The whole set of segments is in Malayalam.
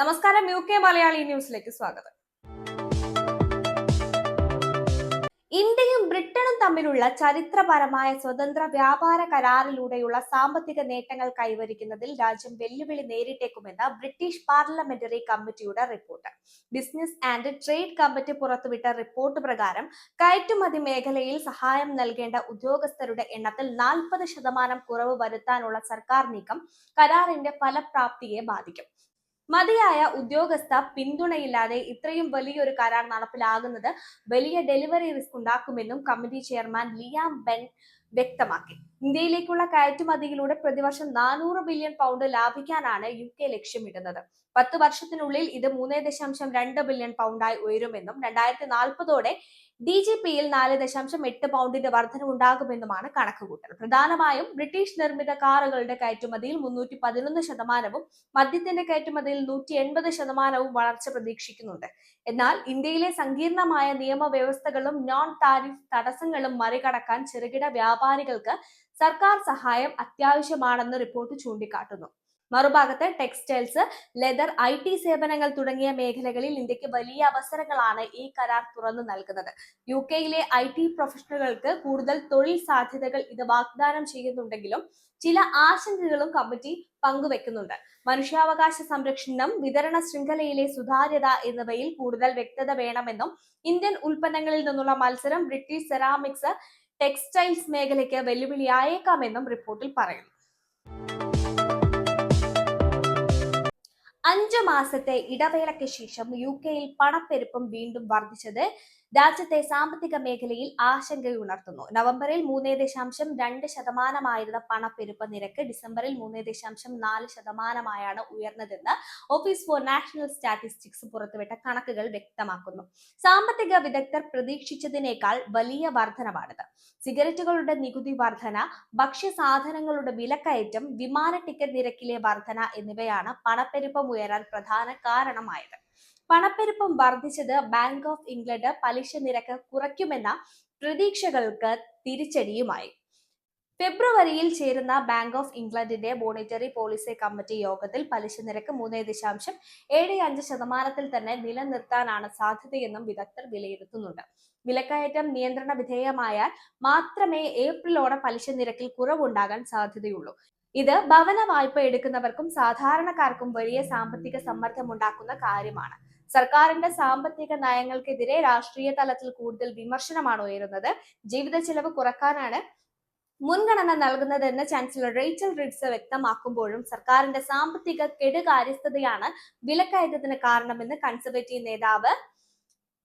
നമസ്കാരം യു കെ മലയാളി ന്യൂസിലേക്ക് സ്വാഗതം. ഇന്ത്യയും ബ്രിട്ടനും തമ്മിലുള്ള ചരിത്രപരമായ സ്വതന്ത്ര വ്യാപാര കരാറിലൂടെയുള്ള സാമ്പത്തിക നേട്ടങ്ങൾ കൈവരിക്കുന്നതിൽ രാജ്യം വെല്ലുവിളി നേരിട്ടേക്കുമെന്ന് ബ്രിട്ടീഷ് പാർലമെന്ററി കമ്മിറ്റിയുടെ report. Business and trade committee പുറത്തുവിട്ട റിപ്പോർട്ട് പ്രകാരം കയറ്റുമതി മേഖലയിൽ സഹായം നൽകേണ്ട ഉദ്യോഗസ്ഥരുടെ എണ്ണത്തിൽ നാൽപ്പത് ശതമാനം കുറവ് വരുത്താനുള്ള സർക്കാർ നീക്കം കരാറിന്റെ ഫലപ്രാപ്തിയെ ബാധിക്കും. മതിയായ ഉദ്യോഗസ്ഥ പിന്തുണയില്ലാതെ ഇത്രയും വലിയൊരു കരാർ നടപ്പിലാകുന്നത് വലിയ ഡെലിവറി റിസ്ക് ഉണ്ടാക്കുമെന്നും കമ്മിറ്റി ചെയർമാൻ ലിയാം ബെൻ വ്യക്തമാക്കി. ഇന്ത്യയിലേക്കുള്ള കയറ്റുമതിയിലൂടെ പ്രതിവർഷം നാനൂറ് ബില്യൺ പൗണ്ട് ലാഭിക്കാനാണ് യു കെ ലക്ഷ്യമിടുന്നത്. പത്ത് വർഷത്തിനുള്ളിൽ ഇത് മൂന്ന് ദശാംശം രണ്ട് ബില്യൺ പൗണ്ടായി ഉയരുമെന്നും രണ്ടായിരത്തി നാൽപ്പതോടെ ഡി ജി പിയിൽ നാല് ദശാംശം എട്ട് പൗണ്ടിന്റെ വർധനവുണ്ടാകുമെന്നുമാണ് കണക്കുകൂട്ടൽ. പ്രധാനമായും ബ്രിട്ടീഷ് നിർമ്മിത കാറുകളുടെ കയറ്റുമതിയിൽ മുന്നൂറ്റി പതിനൊന്ന് ശതമാനവും മദ്യത്തിന്റെ കയറ്റുമതിയിൽ നൂറ്റി എൺപത് ശതമാനവും വളർച്ച പ്രതീക്ഷിക്കുന്നുണ്ട്. എന്നാൽ ഇന്ത്യയിലെ സങ്കീർണമായ നിയമവ്യവസ്ഥകളും നോൺ താരിഫ് തടസ്സങ്ങളും മറികടക്കാൻ ചെറുകിട വ്യാപാരികൾക്ക് സർക്കാർ സഹായം അത്യാവശ്യമാണെന്ന് റിപ്പോർട്ട് ചൂണ്ടിക്കാട്ടുന്നു. മറുഭാഗത്ത് ടെക്സ്റ്റൈൽസ് ലെതർ ഐ ടി സേവനങ്ങൾ തുടങ്ങിയ മേഖലകളിൽ ഇന്ത്യയ്ക്ക് വലിയ അവസരങ്ങളാണ് ഈ കരാർ തുറന്നു നൽകുന്നത്. യു കെയിലെ ഐ ടി പ്രൊഫഷണലുകൾക്ക് കൂടുതൽ തൊഴിൽ സാധ്യതകൾ ഇത് വാഗ്ദാനം ചെയ്യുന്നുണ്ടെങ്കിലും ചില ആശങ്കകളും കമ്മിറ്റി പങ്കുവെക്കുന്നുണ്ട്. മനുഷ്യാവകാശ സംരക്ഷണം വിതരണ ശൃംഖലയിലെ സുതാര്യത എന്നിവയിൽ കൂടുതൽ വ്യക്തത വേണമെന്നും ഇന്ത്യൻ ഉൽപ്പന്നങ്ങളിൽ നിന്നുള്ള മത്സരം ബ്രിട്ടീഷ് സെറാമിക്സ് ടെക്സ്റ്റൈൽസ് മേഖലയ്ക്ക് വെല്ലുവിളിയായേക്കാമെന്നും റിപ്പോർട്ടിൽ പറയുന്നു. അഞ്ചു മാസത്തെ ഇടവേളയ്ക്ക് ശേഷം യു കെയിൽ പണപ്പെരുപ്പം വീണ്ടും വർദ്ധിച്ചത് രാജ്യത്തെ സാമ്പത്തിക മേഖലയിൽ ആശങ്കയുണർത്തുന്നു നവംബറിൽ മൂന്ന് ദശാംശം രണ്ട് ശതമാനമായിരുന്ന പണപ്പെരുപ്പ നിരക്ക് ഡിസംബറിൽ മൂന്ന് ദശാംശം നാല് ശതമാനമായാണ് ഉയർന്നതെന്ന് ഓഫീസ് ഫോർ നാഷണൽ സ്റ്റാറ്റിസ്റ്റിക്സ് പുറത്തുവിട്ട കണക്കുകൾ വ്യക്തമാക്കുന്നു. സാമ്പത്തിക വിദഗ്ധർ പ്രതീക്ഷിച്ചതിനേക്കാൾ വലിയ വർധനമാണിത് സിഗരറ്റുകളുടെ നികുതി വർധന ഭക്ഷ്യസാധനങ്ങളുടെ വിലക്കയറ്റം വിമാന ടിക്കറ്റ് നിരക്കിലെ വർധന എന്നിവയാണ് പണപ്പെരുപ്പം ഉയരാൻ പ്രധാന കാരണമായത്. പണപ്പെരുപ്പം വർദ്ധിച്ചത് ബാങ്ക് ഓഫ് ഇംഗ്ലണ്ട് പലിശ നിരക്ക് കുറയ്ക്കുമെന്ന പ്രതീക്ഷകൾക്ക് തിരിച്ചടിയുമായി. ഫെബ്രുവരിയിൽ ചേരുന്ന ബാങ്ക് ഓഫ് ഇംഗ്ലണ്ടിന്റെ മോണിറ്ററി പോളിസി കമ്മിറ്റി യോഗത്തിൽ പലിശ നിരക്ക് മൂന്ന് ദശാംശം ഏഴ് അഞ്ച് ശതമാനത്തിൽ തന്നെ നിലനിർത്താനാണ് സാധ്യതയെന്നും വിദഗ്ധർ വിലയിരുത്തുന്നുണ്ട്. വിലക്കയറ്റം നിയന്ത്രണ വിധേയമായാൽ മാത്രമേ ഏപ്രിലോടെ പലിശ നിരക്കിൽ കുറവുണ്ടാകാൻ സാധ്യതയുള്ളൂ. ഇത് ഭവന വായ്പ എടുക്കുന്നവർക്കും സാധാരണക്കാർക്കും വലിയ സാമ്പത്തിക സമ്മർദ്ദം ഉണ്ടാക്കുന്ന കാര്യമാണ്. സർക്കാരിന്റെ സാമ്പത്തിക നയങ്ങൾക്കെതിരെ രാഷ്ട്രീയ തലത്തിൽ കൂടുതൽ വിമർശനമാണ് ഉയരുന്നത്. ജീവിത ചെലവ് കുറക്കാനാണ് മുൻഗണന നൽകുന്നതെന്ന് ചാൻസലർ റേച്ചൽ റിഡ്സ് വ്യക്തമാക്കുമ്പോഴും സർക്കാരിന്റെ സാമ്പത്തിക കെടുകാര്യസ്ഥതയാണ് വിലക്കയറ്റത്തിന് കാരണമെന്ന് കൺസർവേറ്റീവ് നേതാവ്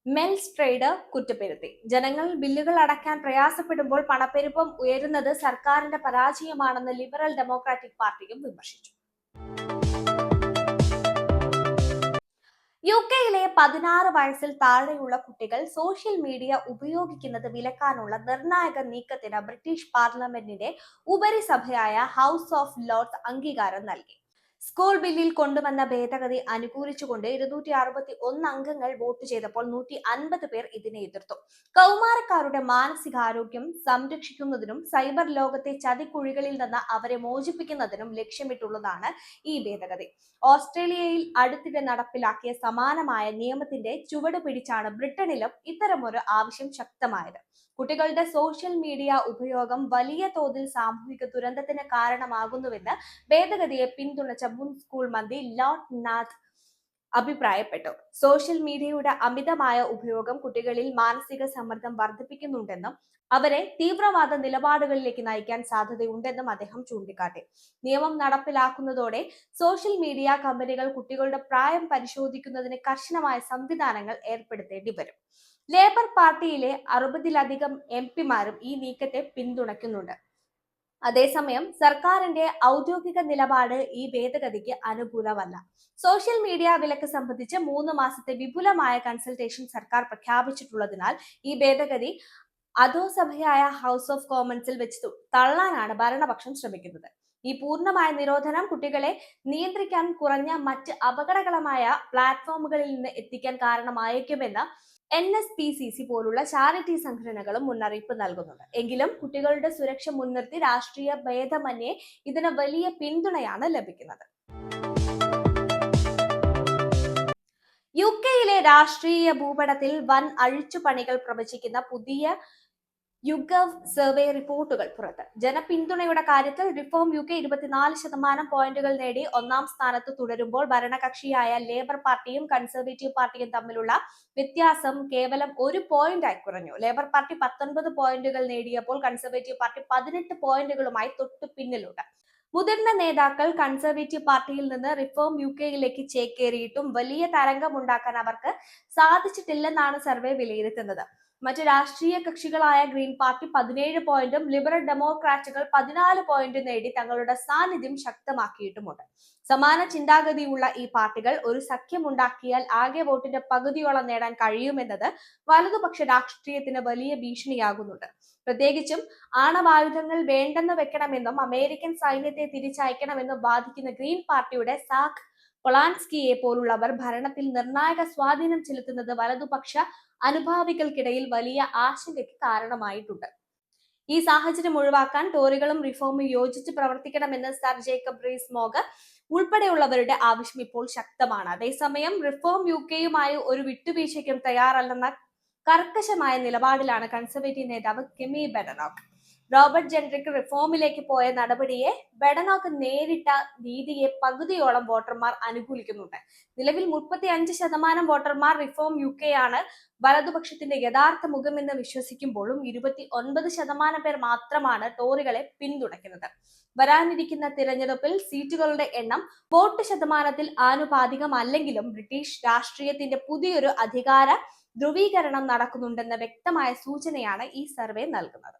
മെൽസ്ട്രേഡ് കുറ്റപ്പെടുത്തി. ജനങ്ങൾ ബില്ലുകൾ അടയ്ക്കാൻ പ്രയാസപ്പെടുമ്പോൾ പണപ്പെരുപ്പം ഉയരുന്നത് സർക്കാരിന്റെ പരാജയമാണെന്ന് ലിബറൽ ഡെമോക്രാറ്റിക് പാർട്ടിയും വിമർശിച്ചു. യു കെയിലെ പതിനാറ് വയസ്സിൽ താഴെയുള്ള കുട്ടികൾ സോഷ്യൽ മീഡിയ ഉപയോഗിക്കുന്നത് വിലക്കാനുള്ള നിർണായക നീക്കത്തിന് ബ്രിട്ടീഷ് പാർലമെന്റിന്റെ ഉപരിസഭയായ ഹൗസ് ഓഫ് ലോർഡ്സ് അംഗീകാരം നൽകി. സ്കൂൾ ബില്ലിൽ കൊണ്ടുവന്ന ഭേദഗതി അനുകൂലിച്ചുകൊണ്ട് ഇരുന്നൂറ്റി അറുപത്തി ഒന്ന് അംഗങ്ങൾ വോട്ട് ചെയ്തപ്പോൾ നൂറ്റി അൻപത് പേർ ഇതിനെ എതിർത്തു. കൗമാരക്കാരുടെ മാനസികാരോഗ്യം സംരക്ഷിക്കുന്നതിനും സൈബർ ലോകത്തെ ചതിക്കുഴികളിൽ നിന്ന് അവരെ മോചിപ്പിക്കുന്നതിനും ലക്ഷ്യമിട്ടുള്ളതാണ് ഈ ഭേദഗതി. ഓസ്ട്രേലിയയിൽ അടുത്തിടെ നടപ്പിലാക്കിയ സമാനമായ നിയമത്തിന്റെ ചുവട് പിടിച്ചാണ് ബ്രിട്ടനിലും ഇത്തരമൊരു ആവശ്യം ശക്തമായത്. കുട്ടികളുടെ സോഷ്യൽ മീഡിയ ഉപയോഗം വലിയ തോതിൽ സാമൂഹിക ദുരന്തത്തിന് കാരണമാകുന്നുവെന്ന് ഭേദഗതിയെ പിന്തുണച്ച മുൻ സ്കൂൾ മന്ത്രി ലോർഡ് നാഥ് അഭിപ്രായപ്പെട്ടു. സോഷ്യൽ മീഡിയയുടെ അമിതമായ ഉപയോഗം കുട്ടികളിൽ മാനസിക സമ്മർദ്ദം വർദ്ധിപ്പിക്കുന്നുണ്ടെന്നും അവരെ തീവ്രവാദ നിലപാടുകളിലേക്ക് നയിക്കാൻ സാധ്യതയുണ്ടെന്നും അദ്ദേഹം ചൂണ്ടിക്കാട്ടി. നിയമം നടപ്പിലാക്കുന്നതോടെ സോഷ്യൽ മീഡിയ കമ്പനികൾ കുട്ടികളുടെ പ്രായം പരിശോധിക്കുന്നതിന് കർശനമായ സംവിധാനങ്ങൾ ഏർപ്പെടുത്തേണ്ടി വരും. ലേബർ പാർട്ടിയിലെ അറുപതിലധികം എം പിമാരും ഈ നീക്കത്തെ പിന്തുണയ്ക്കുന്നുണ്ട്. അതേസമയം സർക്കാരിന്റെ ഔദ്യോഗിക നിലപാട് ഈ ഭേദഗതിക്ക് അനുകൂലമല്ല. സോഷ്യൽ മീഡിയ വിലക്ക് സംബന്ധിച്ച് മൂന്ന് മാസത്തെ വിപുലമായ കൺസൾട്ടേഷൻ സർക്കാർ പ്രഖ്യാപിച്ചിട്ടുള്ളതിനാൽ ഈ ഭേദഗതി അധോസഭയായ ഹൗസ് ഓഫ് കോമൺസിൽ വെച്ച് തള്ളാനാണ് ഭരണപക്ഷം ശ്രമിക്കുന്നത്. ഈ പൂർണമായ നിരോധനം കുട്ടികളെ നിയന്ത്രിക്കാൻ കുറഞ്ഞ മറ്റ് അപകടകരമായ പ്ലാറ്റ്ഫോമുകളിൽ നിന്ന് എത്തിക്കാൻ കാരണമായേക്കുമെന്ന് N S P C C പോലുള്ള ചാരിറ്റി സംഘടനകളും മുന്നറിയിപ്പ് നൽകുന്നുണ്ട്. എങ്കിലും കുട്ടികളുടെ സുരക്ഷ മുൻനിർത്തി രാഷ്ട്രീയ ഭേദമന്യേ ഇതിന് വലിയ പിന്തുണയാണ് ലഭിക്കുന്നത്. യു കെയിലെ രാഷ്ട്രീയ ഭൂപടത്തിൽ വൻ അഴിച്ചുപണികൾ പ്രവചിക്കുന്ന പുതിയ യുഗവ് സർവേ റിപ്പോർട്ടുകൾ പുറത്ത്. ജനപിന്തുണയുടെ കാര്യത്തിൽ റിഫോം യു കെ ഇരുപത്തിനാല് ശതമാനം പോയിന്റുകൾ നേടി ഒന്നാം സ്ഥാനത്ത് തുടരുമ്പോൾ ഭരണകക്ഷിയായ ലേബർ പാർട്ടിയും കൺസർവേറ്റീവ് പാർട്ടിയും തമ്മിലുള്ള വ്യത്യാസം കേവലം ഒരു പോയിന്റായി കുറഞ്ഞു. ലേബർ പാർട്ടി പത്തൊൻപത് പോയിന്റുകൾ നേടിയപ്പോൾ കൺസർവേറ്റീവ് പാർട്ടി പതിനെട്ട് പോയിന്റുകളുമായി തൊട്ടു പിന്നിലുണ്ട്. മുതിർന്ന നേതാക്കൾ കൺസർവേറ്റീവ് പാർട്ടിയിൽ നിന്ന് റിഫോം യു കെയിലേക്ക് ചേക്കേറിയിട്ടും വലിയ തരംഗമുണ്ടാക്കാൻ അവർക്ക് സാധിച്ചിട്ടില്ലെന്നാണ് സർവേ വിലയിരുത്തുന്നത്. മറ്റ് രാഷ്ട്രീയ കക്ഷികളായ ഗ്രീൻ പാർട്ടി പതിനേഴ് പോയിന്റും ലിബറൽ ഡെമോക്രാറ്റുകൾ പതിനാല് പോയിന്റ് നേടി തങ്ങളുടെ സാന്നിധ്യം ശക്തമാക്കിയിട്ടുമുണ്ട്. സമാന ചിന്താഗതിയുള്ള ഈ പാർട്ടികൾ ഒരു സഖ്യമുണ്ടാക്കിയാൽ ആകെ വോട്ടിന്റെ പകുതിയോളം നേടാൻ കഴിയുമെന്നത് വലതുപക്ഷ രാഷ്ട്രീയത്തിന് വലിയ ഭീഷണിയാകുന്നുണ്ട്. പ്രത്യേകിച്ചും ആണവായുധങ്ങൾ വേണ്ടെന്ന് വെക്കണമെന്നും അമേരിക്കൻ സൈന്യത്തെ തിരിച്ചയക്കണമെന്നും വാദിക്കുന്ന ഗ്രീൻ പാർട്ടിയുടെ സാഖ് പൊളാൻസ്കിയെ പോലുള്ളവർ ഭരണത്തിൽ നിർണായക സ്വാധീനം ചെലുത്തുന്നത് വലതുപക്ഷ അനുഭാവികൾക്കിടയിൽ വലിയ ആശങ്കയ്ക്ക് കാരണമായിട്ടുണ്ട്. ഈ സാഹചര്യം ഒഴിവാക്കാൻ ടോറികളും റിഫോമും യോജിച്ച് പ്രവർത്തിക്കണമെന്ന് സർ ജേക്കബ് റീസ് മോഗർ ഉൾപ്പെടെയുള്ളവരുടെ ആവശ്യം ഇപ്പോൾ ശക്തമാണ്. അതേസമയം റിഫോം യു കെയുമായി ഒരു വിട്ടുവീഴ്ചയ്ക്കും തയ്യാറല്ലെന്ന കർക്കശമായ നിലപാടിലാണ് കൺസർവേറ്റീവ് നേതാവ് കെമി ബെഡനോക്ക് റോബർട്ട് ജെൻറിക്ക് റിഫോമിലേക്ക് പോയ നടപടിയെ ബെഡനോക്ക് നേരിട്ട രീതിയെ പകുതിയോളം വോട്ടർമാർ അനുകൂലിക്കുന്നുണ്ട്. നിലവിൽ മുപ്പത്തി അഞ്ച് ശതമാനം വോട്ടർമാർ റിഫോം യു കെ ആണ്. വലതുപക്ഷത്തിന്റെ യഥാർത്ഥ മുഖമെന്ന് വിശ്വസിക്കുമ്പോഴും ഇരുപത്തി ഒൻപത് ശതമാനം പേർ മാത്രമാണ് ടോറികളെ പിന്തുണയ്ക്കുന്നത്. വരാനിരിക്കുന്ന തിരഞ്ഞെടുപ്പിൽ സീറ്റുകളുടെ എണ്ണം വോട്ട് ശതമാനത്തിൽ ആനുപാതികമല്ലെങ്കിലും ബ്രിട്ടീഷ് രാഷ്ട്രീയത്തിന്റെ പുതിയൊരു അധികാര ധ്രുവീകരണം നടക്കുന്നുണ്ടെന്ന വ്യക്തമായ സൂചനയാണ് ഈ സർവേ നൽകുന്നത്.